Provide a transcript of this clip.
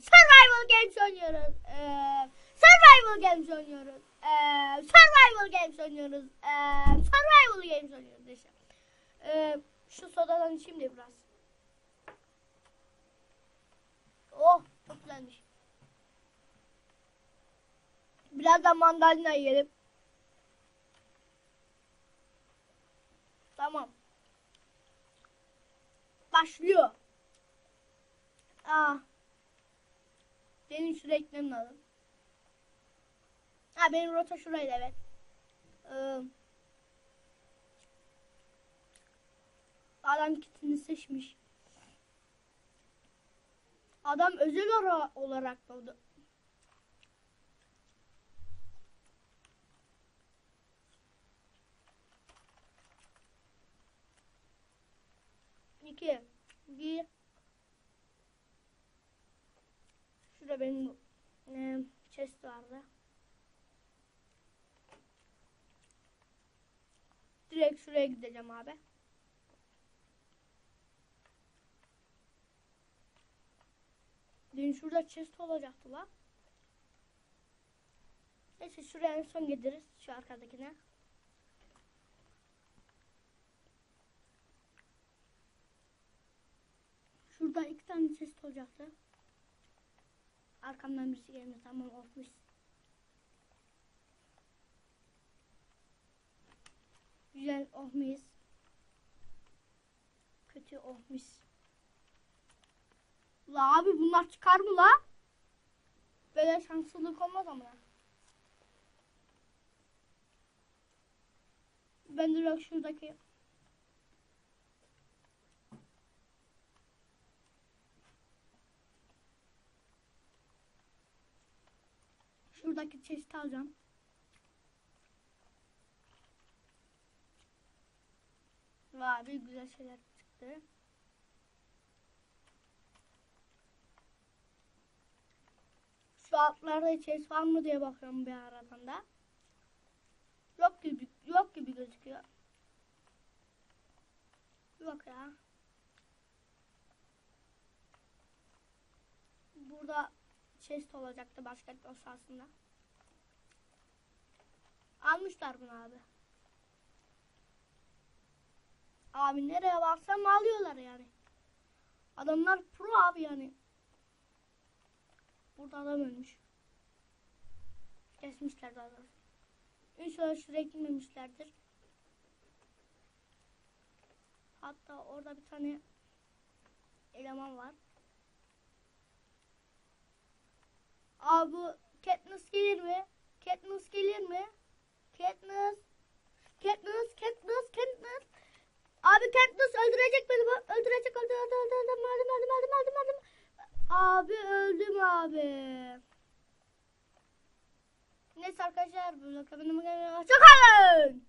survival games oynuyoruz. Ee, survival games oynuyoruz. Ee, survival games oynuyoruz. Ee, survival games oynuyoruz işte. Ee, şu sodadan içeyim de biraz. Oh çok güzelmiş. Birazdan mandalina yiyelim. Tamam. Başlıyor. Aa. Benim gitmem lazım. Ha benim rota şuraydı evet. Ee, adam kitini seçmiş. Adam özel ara- olarak oldu. İki. Bir. Şurada benim e, chest vardı. Direkt şuraya gideceğim abi. Dün şurada chest olacaktı la. Neyse şuraya en son gideriz. Şu arkadakine. Şurada iki tane chest olacaktı. Arkamdan birisi geldi. Tamam olmuş. Güzel olmuş. Kötü olmuş. La abi bunlar çıkar mı la? Böyle şanssızlık olmaz ama. Ben direkt şuradaki şuradaki chest'i alacağım. Vay bir güzel şeyler çıktı. Şu altlarda chest var mı diye bakıyorum bir aradan da. Yok gibi yok gibi gözüküyor. Yok ya. Burada chest olacaktı basketbol sahasında. Almışlar bunu abi. Abi nereye baksam alıyorlar yani. Adamlar pro abi yani. Burada adam ölmüş. Kesmişler daha doğrusu. İnşallah şuraya gitmemişlerdir. Hatta orada bir tane eleman var. Abi Katniss gelir mi? Katniss gelir mi? Katniss. Katniss, Katniss, Katniss. Abi Katniss öldürecek beni. Öldürecek, öldü, öldü, öldü, öldü, öldüm, öldüm, öldüm, öldüm, öldüm. Abi öldüm abi. Neyse arkadaşlar bu vlog'a benim Hoşçakalın.